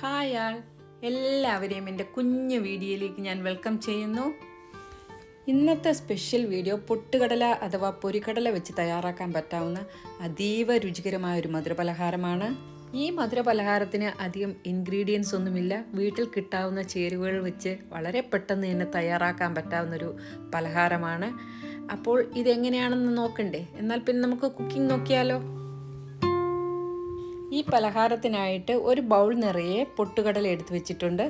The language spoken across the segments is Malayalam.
ഹായ് ആൾ എല്ലാവരെയും എന്റെ കുഞ്ഞു വീഡിയോയിലേക്ക് ഞാൻ വെൽക്കം ചെയ്യുന്നു. ഇന്നത്തെ സ്പെഷ്യൽ വീഡിയോ പൊട്ടുകടല അഥവാ പൊരിക്കടല വെച്ച് തയ്യാറാക്കാൻ പറ്റാവുന്ന അതീവ രുചികരമായ ഒരു മധുരപലഹാരമാണ്. ഈ മധുരപലഹാരത്തിന് അധികം ഇൻഗ്രീഡിയൻസ് ഒന്നുമില്ല. വീട്ടിൽ കിട്ടാവുന്ന ചേരുവകൾ വെച്ച് വളരെ പെട്ടെന്ന് തന്നെ തയ്യാറാക്കാൻ പറ്റാവുന്ന ഒരു പലഹാരമാണ്. അപ്പോൾ ഇതെങ്ങനെയാണെന്ന് നോക്കണ്ടേ? എന്നാൽ പിന്നെ നമുക്ക് കുക്കിംഗ് നോക്കിയാലോ? ഈ പലഹാരത്തിനായിട്ട് ഒരു ബൗൾ നിറയെ പൊട്ടുകടല എടുത്ത് വെച്ചിട്ടുണ്ട്.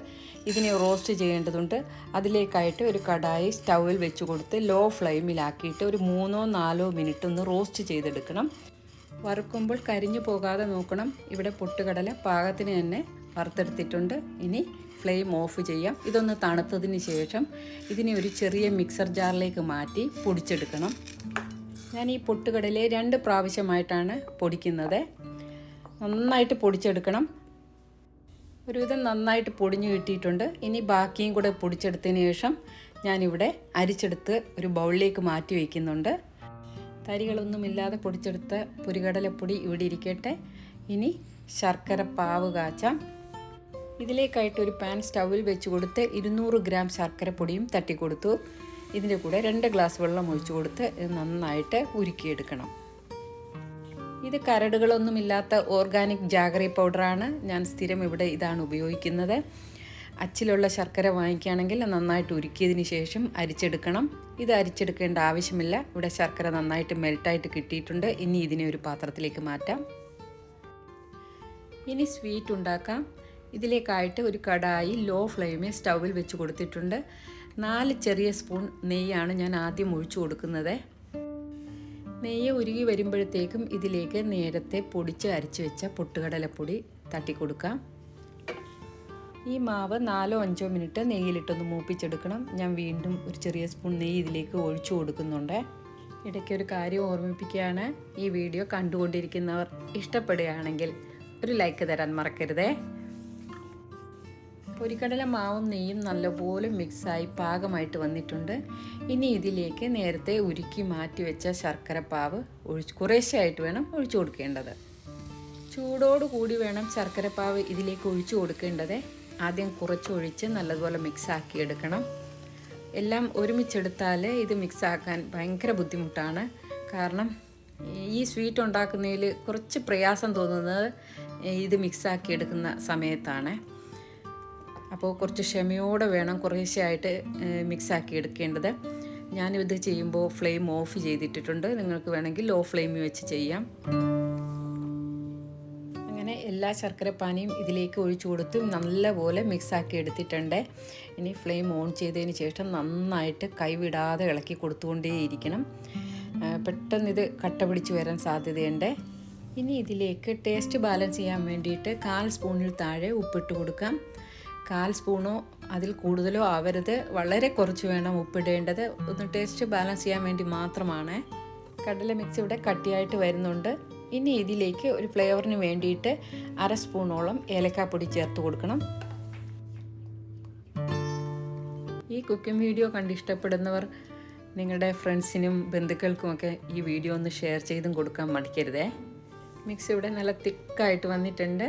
ഇതിനെ റോസ്റ്റ് ചെയ്യേണ്ടതുണ്ട്. അതിലേക്കായിട്ട് ഒരു കടായി സ്റ്റൗവിൽ വെച്ച് കൊടുത്ത് ലോ ഫ്ലെയിമിലാക്കിയിട്ട് ഒരു മൂന്നോ നാലോ മിനിറ്റ് ഒന്ന് റോസ്റ്റ് ചെയ്തെടുക്കണം. വറുക്കുമ്പോൾ കരിഞ്ഞു പോകാതെ നോക്കണം. ഇവിടെ പൊട്ടുകടല പാകത്തിന് തന്നെ വറുത്തെടുത്തിട്ടുണ്ട്. ഇനി ഫ്ലെയിം ഓഫ് ചെയ്യാം. ഇതൊന്ന് തണുത്തതിന് ശേഷം ഇതിനെ ഒരു ചെറിയ മിക്സർ ജാറിലേക്ക് മാറ്റി പൊടിച്ചെടുക്കണം. ഞാൻ ഈ പൊട്ടുകടലെ രണ്ട് പ്രാവശ്യമായിട്ടാണ് പൊടിക്കുന്നത്. നന്നായിട്ട് പൊടിച്ചെടുക്കണം. ഒരുവിധം നന്നായിട്ട് പൊടിഞ്ഞു കിട്ടിയിട്ടുണ്ട്. ഇനി ബാക്കിയും കൂടെ പൊടിച്ചെടുത്തതിന് ശേഷം ഞാനിവിടെ അരിച്ചെടുത്ത് ഒരു ബൗളിലേക്ക് മാറ്റി വയ്ക്കുന്നുണ്ട് തരികളൊന്നുമില്ലാതെ പൊടിച്ചെടുത്ത പുരികടലപ്പൊടി ഇവിടെ ഇരിക്കട്ടെ. ഇനി ശർക്കര പാവ് കാച്ചാം. ഇതിലേക്കായിട്ട് ഒരു പാൻ സ്റ്റൗവിൽ വെച്ച് കൊടുത്ത് ഇരുന്നൂറ് ഗ്രാം ശർക്കര പൊടിയും തട്ടിക്കൊടുത്തു. ഇതിന്റെ കൂടെ രണ്ട് ഗ്ലാസ് വെള്ളം ഒഴിച്ചു കൊടുത്ത് ഇത് നന്നായിട്ട് ഉരുക്കിയെടുക്കണം. ഇത് കരടുകളൊന്നുമില്ലാത്ത ഓർഗാനിക് ജാഗറി പൗഡറാണ്. ഞാൻ സ്ഥിരം ഇവിടെ ഇതാണ് ഉപയോഗിക്കുന്നത്. അച്ചിലുള്ള ശർക്കര വാങ്ങിക്കുകയാണെങ്കിൽ നന്നായിട്ട് ഉരുക്കിയതിന് ശേഷം അരിച്ചെടുക്കണം. ഇത് അരിച്ചെടുക്കേണ്ട ആവശ്യമില്ല. ഇവിടെ ശർക്കര നന്നായിട്ട് മെൽട്ടായിട്ട് കിട്ടിയിട്ടുണ്ട്. ഇനി ഇതിനെ ഒരു പാത്രത്തിലേക്ക് മാറ്റാം. ഇനി സ്വീറ്റ് ഉണ്ടാക്കാം. ഇതിലേക്കായിട്ട് ഒരു കടായി ലോ ഫ്ലെയിമിൽ സ്റ്റൗവിൽ വെച്ച് കൊടുത്തിട്ടുണ്ട്. നാല് ചെറിയ സ്പൂൺ നെയ്യാണ് ഞാൻ ആദ്യം ഒഴിച്ചു കൊടുക്കുന്നത്. നെയ്യ് ഉരുകി വരുമ്പോഴത്തേക്കും ഇതിലേക്ക് നേരത്തെ പൊടിച്ച് അരച്ച് വെച്ച പൊട്ടുകടലപ്പൊടി തട്ടിക്കൊടുക്കാം. ഈ മാവ് നാലോ അഞ്ചോ മിനിറ്റ് നെയ്യിലിട്ടൊന്ന് മൂപ്പിച്ചെടുക്കണം. ഞാൻ വീണ്ടും ഒരു ചെറിയ സ്പൂൺ നെയ്യ് ഇതിലേക്ക് ഒഴിച്ചു കൊടുക്കുന്നുണ്ട്. ഇടയ്ക്ക് ഒരു കാര്യം ഓർമ്മിപ്പിക്കുകയാണ്. ഈ വീഡിയോ കണ്ടുകൊണ്ടിരിക്കുന്നവർ ഇഷ്ടപ്പെടുകയാണെങ്കിൽ ഒരു ലൈക്ക് തരാൻ മറക്കരുതേ. പൊരിക്കടല മാവും നെയ്യും നല്ലപോലെ മിക്സായി പാകമായിട്ട് വന്നിട്ടുണ്ട്. ഇനി ഇതിലേക്ക് നേരത്തെ ഉരുക്കി മാറ്റി വെച്ച ശർക്കര പാവ് ഒഴിച്ച് കുറേശ്ശായിട്ട് വേണം ഒഴിച്ചു കൊടുക്കേണ്ടത്. ചൂടോട് കൂടി വേണം ശർക്കര പാവ് ഇതിലേക്ക് ഒഴിച്ചു കൊടുക്കേണ്ടത്. ആദ്യം കുറച്ചൊഴിച്ച് നല്ലതുപോലെ മിക്സാക്കി എടുക്കണം. എല്ലാം ഒരുമിച്ചെടുത്താൽ ഇത് മിക്സാക്കാൻ ഭയങ്കര ബുദ്ധിമുട്ടാണ്. കാരണം ഈ സ്വീറ്റ് ഉണ്ടാക്കുന്നതിൽ കുറച്ച് പ്രയാസം തോന്നുന്നത് ഇത് മിക്സാക്കി എടുക്കുന്ന സമയത്താണ്. അപ്പോൾ കുറച്ച് ക്ഷമയോടെ വേണം കുറേശ്ശെയായിട്ട് മിക്സാക്കി എടുക്കേണ്ടത്. ഞാനിത് ചെയ്യുമ്പോൾ ഫ്ലെയിം ഓഫ് ചെയ്തിട്ടിട്ടുണ്ട്. നിങ്ങൾക്ക് വേണമെങ്കിൽ ലോ ഫ്ലെയിമിൽ വെച്ച് ചെയ്യാം. അങ്ങനെ എല്ലാ ശർക്കരപ്പാനിയും ഇതിലേക്ക് ഒഴിച്ചു കൊടുത്ത്. നല്ലപോലെ മിക്സാക്കി എടുത്തിട്ടുണ്ട്. ഇനി ഫ്ലെയിം ഓൺ ചെയ്തതിന് ശേഷം നന്നായിട്ട് കൈവിടാതെ ഇളക്കി കൊടുത്തുകൊണ്ടേയിരിക്കണം. പെട്ടെന്ന് ഇത് കട്ട പിടിച്ച് വരാൻ സാധ്യതയുണ്ട്. ഇനി ഇതിലേക്ക് ടേസ്റ്റ് ബാലൻസ് ചെയ്യാൻ വേണ്ടിയിട്ട് കാൽ സ്പൂണിൽ താഴെ ഉപ്പിട്ട് കൊടുക്കാം. കാൽ സ്പൂണോ അതിൽ കൂടുതലോ ആവരുത്. വളരെ കുറച്ച് വേണം ഉപ്പിടേണ്ടത്. ഒന്ന് ടേസ്റ്റ് ബാലൻസ് ചെയ്യാൻ വേണ്ടി മാത്രമാണ്. കടല മിക്സ് ഇവിടെ കട്ടിയായിട്ട് വരുന്നുണ്ട്. ഇനി ഇതിലേക്ക് ഒരു ഫ്ലേവറിന് വേണ്ടിയിട്ട് അര സ്പൂണോളം ഏലക്കാപ്പൊടി ചേർത്ത് കൊടുക്കണം. ഈ കുക്കിംഗ് വീഡിയോ കണ്ട് ഇഷ്ടപ്പെടുന്നവർ നിങ്ങളുടെ ഫ്രണ്ട്സിനും ബന്ധുക്കൾക്കുമൊക്കെ ഈ വീഡിയോ ഒന്ന് ഷെയർ ചെയ്തും കൊടുക്കാൻ മടിക്കരുതേ. മിക്സ് ഇവിടെ നല്ല തിക്കായിട്ട് വന്നിട്ടുണ്ട്.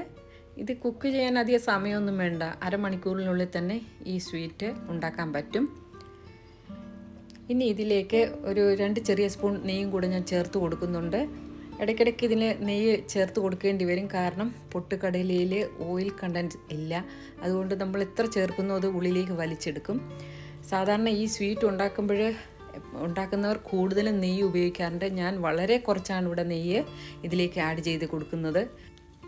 ഇത് കുക്ക് ചെയ്യാൻ അധികം സമയമൊന്നും വേണ്ട. അരമണിക്കൂറിനുള്ളിൽ തന്നെ ഈ സ്വീറ്റ് ഉണ്ടാക്കാൻ പറ്റും. ഇനി ഇതിലേക്ക് ഒരു രണ്ട് ചെറിയ സ്പൂൺ നെയ്യും കൂടെ ഞാൻ ചേർത്ത് കൊടുക്കുന്നുണ്ട്. ഇടയ്ക്കിടയ്ക്ക് ഇതിന് നെയ്യ് ചേർത്ത് കൊടുക്കേണ്ടി വരും. കാരണം പൊട്ടുകടലയിൽ ഓയിൽ കണ്ടന്റ് ഇല്ല. അതുകൊണ്ട് നമ്മൾ എത്ര ചേർക്കുന്നോ അത് ഉള്ളിലേക്ക് വലിച്ചെടുക്കും. സാധാരണ ഈ സ്വീറ്റ് ഉണ്ടാക്കുമ്പോൾ ഉണ്ടാക്കുന്നവർ കൂടുതലും നെയ്യ് ഉപയോഗിക്കാറുണ്ട്. ഞാൻ വളരെ കുറച്ചാണ് ഇവിടെ നെയ്യ് ഇതിലേക്ക് ആഡ് ചെയ്ത് കൊടുക്കുന്നത്.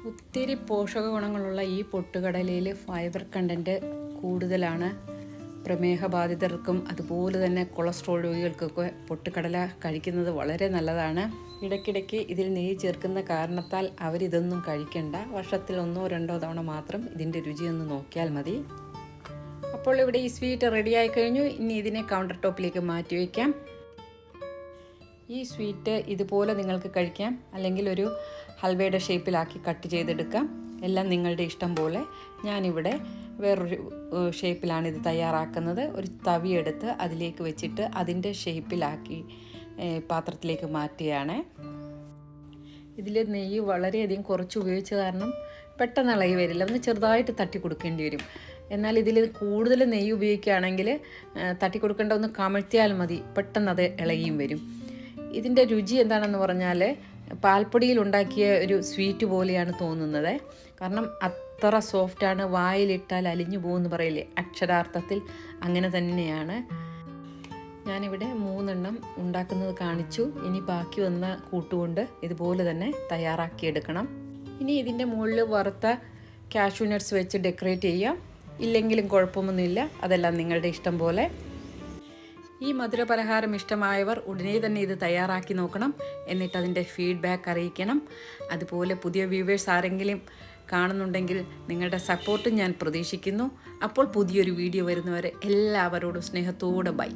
ഒത്തിരി പോഷക ഗുണങ്ങളുള്ള ഈ പൊട്ടുകടലയിൽ ഫൈബർ കണ്ടന്റ് കൂടുതലാണ്. പ്രമേഹബാധിതർക്കും അതുപോലെ തന്നെ കൊളസ്ട്രോൾ രോഗികൾക്കൊക്കെ പൊട്ടുകടല കഴിക്കുന്നത് വളരെ നല്ലതാണ്. ഇടയ്ക്കിടയ്ക്ക് ഇതിൽ നെയ്യ് ചേർക്കുന്ന കാരണത്താൽ അവരിതൊന്നും കഴിക്കണ്ട. വർഷത്തിൽ ഒന്നോ രണ്ടോ തവണ മാത്രം ഇതിന്റെ രുചിയൊന്ന് നോക്കിയാൽ മതി. അപ്പോൾ ഇവിടെ ഈ സ്വീറ്റ് റെഡിയായി കഴിഞ്ഞു. ഇനി ഇതിനെ കൗണ്ടർ ടോപ്പിലേക്ക് മാറ്റി വയ്ക്കാം. ഈ സ്വീറ്റ് ഇതുപോലെ നിങ്ങൾക്ക് കഴിക്കാം. അല്ലെങ്കിൽ ഒരു ഹൽവയുടെ ഷേപ്പിലാക്കി കട്ട് ചെയ്തെടുക്കാം. എല്ലാം നിങ്ങളുടെ ഇഷ്ടം പോലെ. ഞാനിവിടെ വേറൊരു ഷേപ്പിലാണ് ഇത് തയ്യാറാക്കുന്നത്. ഒരു തവി എടുത്ത് അതിലേക്ക് വെച്ചിട്ട് അതിന്റെ ഷേപ്പിലാക്കി പാത്രത്തിലേക്ക് മാറ്റുകയാണ്. ഇതിൽ നെയ്യ് വളരെയധികം കുറച്ച് ഉപയോഗിച്ച കാരണം പെട്ടെന്ന് ഇളകി വരില്ല. ഒന്ന് ചെറുതായിട്ട് തട്ടി കൊടുക്കേണ്ടി വരും. എന്നാൽ ഇതിൽ കൂടുതൽ നെയ്യ് ഉപയോഗിക്കുകയാണെങ്കിൽ തട്ടി കൊടുക്കേണ്ട ഒന്ന് കമഴ്ത്തിയാൽ മതി. പെട്ടെന്ന് അത് ഇളകിയും വരും. ഇതിന്റെ രുചി എന്താണെന്ന് പറഞ്ഞാൽ പാൽപ്പൊടിയിൽ ഉണ്ടാക്കിയ ഒരു സ്വീറ്റ് പോലെയാണ് തോന്നുന്നത്. കാരണം അത്ര സോഫ്റ്റാണ് വായിലിട്ടാൽ അലിഞ്ഞു പോകുമെന്ന് പറയില്ലേ? അക്ഷരാർത്ഥത്തിൽ അങ്ങനെ തന്നെയാണ്. ഞാനിവിടെ മൂന്നെണ്ണം ഉണ്ടാക്കുന്നത് കാണിച്ചു. ഇനി ബാക്കി വന്ന കൂട്ടുകൊണ്ട് ഇതുപോലെ തന്നെ തയ്യാറാക്കിയെടുക്കണം. ഇനി ഇതിന്റെ മുകളിൽ വറുത്ത കാഷ്യൂ നട്ട്സ് വെച്ച് ഡെക്കറേറ്റ് ചെയ്യാം. ഇല്ലെങ്കിലും കുഴപ്പമൊന്നുമില്ല. അതെല്ലാം നിങ്ങളുടെ ഇഷ്ടം പോലെ ഈ മധുരപലഹാരം ഇഷ്ടമായവർ ഉടനെ തന്നെ ഇത് തയ്യാറാക്കി നോക്കണം. എന്നിട്ട് അതിന്റെ ഫീഡ്ബാക്ക് അറിയിക്കണം. അതുപോലെ പുതിയ വ്യൂവേഴ്സ് ആരെങ്കിലും കാണുന്നുണ്ടെങ്കിൽ നിങ്ങളുടെ സപ്പോർട്ടും ഞാൻ പ്രതീക്ഷിക്കുന്നു. അപ്പോൾ പുതിയൊരു വീഡിയോ വരുന്നവരെ എല്ലാവരോടും സ്നേഹത്തോടെ ബൈ